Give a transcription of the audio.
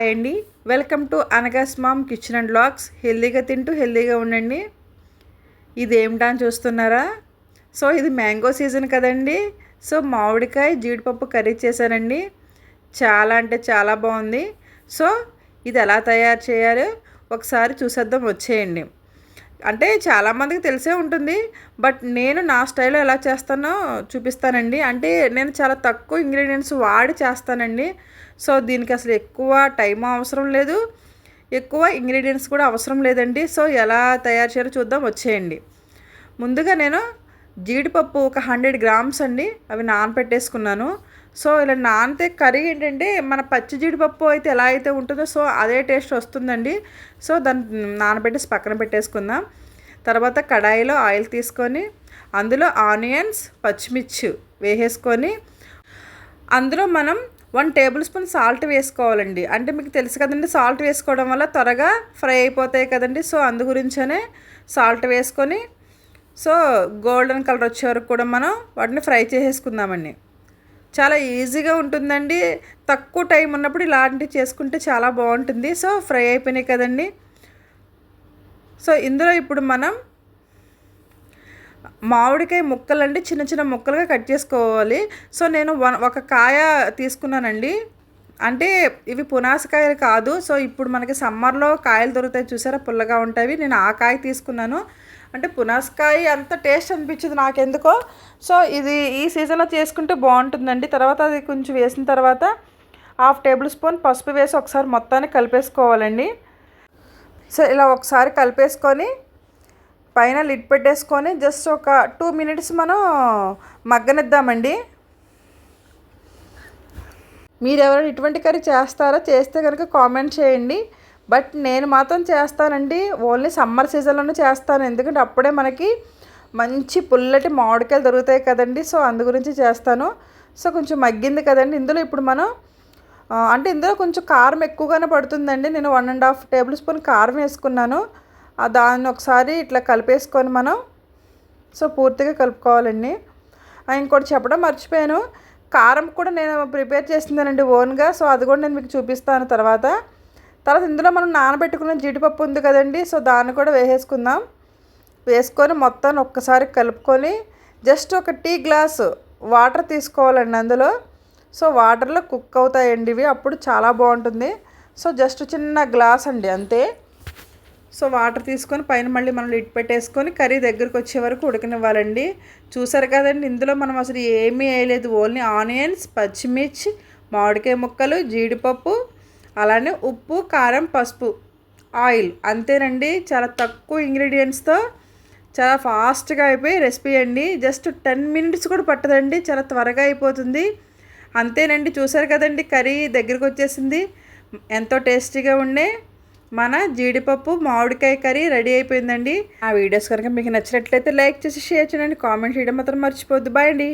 Hi అండి. Welcome to అనగాస్ mom kitchen and blogs హెల్దీగా తింటూ హెల్దీగా ఉండండి. ఇది ఏమిటా అని చూస్తున్నారా? సో ఇది మ్యాంగో సీజన్ కదండి. సో మామిడికాయ జీడిపప్పు కర్రీ చేశానండి. చాలా అంటే చాలా బాగుంది. సో ఇది ఎలా తయారు చేయాలో ఒకసారి చూసేద్దాం వచ్చేయండి. అంటే చాలామందికి తెలిసే ఉంటుంది. బట్ నేను నా స్టైల్లో ఎలా చేస్తానో చూపిస్తానండి. అంటే నేను చాలా తక్కువ ఇంగ్రీడియంట్స్ వాడి చేస్తానండి. సో దీనికి అసలు ఎక్కువ టైం అవసరం లేదు. ఎక్కువ ఇంగ్రీడియంట్స్ కూడా అవసరం లేదండి. సో ఎలా తయారు చేయాలో చూద్దాం. వచ్చేయండి. ముందుగా నేను జీడిపప్పు ఒక హండ్రెడ్ గ్రామ్స్ అండి. అవి నానపెట్టేసుకున్నాను. సో ఇలా నానితే కర్రీ ఏంటంటే మన పచ్చి జీడిపప్పు అయితే ఎలా అయితే ఉంటుందో సో అదే టేస్ట్ వస్తుందండి. సో దాన్ని నానబెట్టేసి పక్కన పెట్టేసుకుందాం. తర్వాత కడాయిలో ఆయిల్ తీసుకొని అందులో ఆనియన్స్ పచ్చిమిర్చి వేసేసుకొని అందులో మనం వన్ టేబుల్ స్పూన్ సాల్ట్ వేసుకోవాలండి. అంటే మీకు తెలుసు కదండి సాల్ట్ వేసుకోవడం వల్ల త్వరగా ఫ్రై అయిపోతాయి కదండి. సో అందు గురించనే సాల్ట్ వేసుకొని సో గోల్డెన్ కలర్ వచ్చే వరకు కూడా మనం వాటిని ఫ్రై చేసేసుకుందామండి. చాలా ఈజీగా ఉంటుందండి. తక్కువ టైం ఉన్నప్పుడు ఇలాంటివి చేసుకుంటే చాలా బాగుంటుంది. సో ఫ్రై అయిపోయినాయి కదండి. సో ఇందులో ఇప్పుడు మనం మామిడికాయ ముక్కలు అండి చిన్న చిన్న ముక్కలుగా కట్ చేసుకోవాలి. సో నేను వన్ ఒక కాయ తీసుకున్నానండి. అంటే ఇవి పునాసకాయలు కాదు. సో ఇప్పుడు మనకి సమ్మర్లో కాయలు దొరుకుతాయి చూసారా? పుల్లగా ఉంటాయి. నేను ఆ కాయ తీసుకున్నాను. అంటే పునాసకాయ అంత టేస్ట్ అనిపించింది నాకెందుకో. సో ఇది ఈ సీజన్లో చేసుకుంటే బాగుంటుందండి. తర్వాత అది కొంచెం వేసిన తర్వాత హాఫ్ టేబుల్ స్పూన్ పసుపు వేసి ఒకసారి మొత్తాన్ని కలిపేసుకోవాలండి. సో ఇలా ఒకసారి కలిపేసుకొని పైన లిడ్ పెట్టేసుకొని జస్ట్ ఒక టూ మినిట్స్ మనం మగ్గనిద్దామండి. మీరు ఎవరైనా ఇటువంటి కర్రీ చేస్తారా చేస్తే కనుక కామెంట్ చేయండి. బట్ నేను మాత్రం చేస్తానండి. ఓన్లీ సమ్మర్ సీజన్లోనే చేస్తాను. ఎందుకంటే అప్పుడే మనకి మంచి పుల్లటి మామిడికాయలు దొరుకుతాయి కదండి. సో అందు గురించి చేస్తాను. సో కొంచెం మగ్గింది కదండి. ఇందులో ఇప్పుడు మనం అంటే ఇందులో కొంచెం కారం ఎక్కువగానే పడుతుందండి. నేను one and half tablespoon కారం వేసుకున్నాను. దాన్ని ఒకసారి ఇట్లా కలిపేసుకొని మనం సో పూర్తిగా కలుపుకోవాలండి. ఇంకోటి చెప్పడం మర్చిపోయాను. కారం కూడా నేను ప్రిపేర్ చేస్తున్నానండి ఓన్గా సో అది కూడా నేను మీకు చూపిస్తాను తర్వాత. తర్వాత ఇందులో మనం నానబెట్టుకున్న జీడిపప్పు ఉంది కదండి సో దాన్ని కూడా వేసేసుకుందాం. వేసుకొని మొత్తాన్ని ఒక్కసారి కలుపుకొని జస్ట్ ఒక టీ గ్లాస్ వాటర్ తీసుకోవాలండి అందులో. సో వాటర్లో కుక్ అవుతాయండి ఇవి అప్పుడు చాలా బాగుంటుంది. సో జస్ట్ చిన్న గ్లాస్ అండి అంతే. సో వాటర్ తీసుకొని పైన మళ్ళీ మనం లిట్ పెట్టేసుకొని కర్రీ దగ్గరికి వచ్చే వరకు ఉడకనివ్వాలండి. చూసారు కదండి ఇందులో మనం అసలు ఏమీ వేయలేదు. ఓన్లీ ఆనియన్స్ పచ్చిమిర్చి మామిడికాయ ముక్కలు జీడిపప్పు అలానే ఉప్పు కారం పసుపు ఆయిల్ అంతేనండి. చాలా తక్కువ ఇంగ్రీడియంట్స్తో చాలా ఫాస్ట్గా అయిపోయి రెసిపీ అండి. జస్ట్ టెన్ మినిట్స్ కూడా పట్టదండి చాలా త్వరగా అయిపోతుంది. అంతేనండి చూసారు కదండి కర్రీ దగ్గరకు వచ్చేసింది. ఎంతో టేస్టీగా ఉండే మన జీడిపప్పు మామిడికాయ కర్రీ రెడీ అయిపోయిందండి. ఆ వీడియోస్ కనుక మీకు నచ్చినట్లయితే లైక్ చేసి షేర్ చేయండి. కామెంట్ చేయడం మాత్రం మర్చిపోద్దు బాయ్ అండి.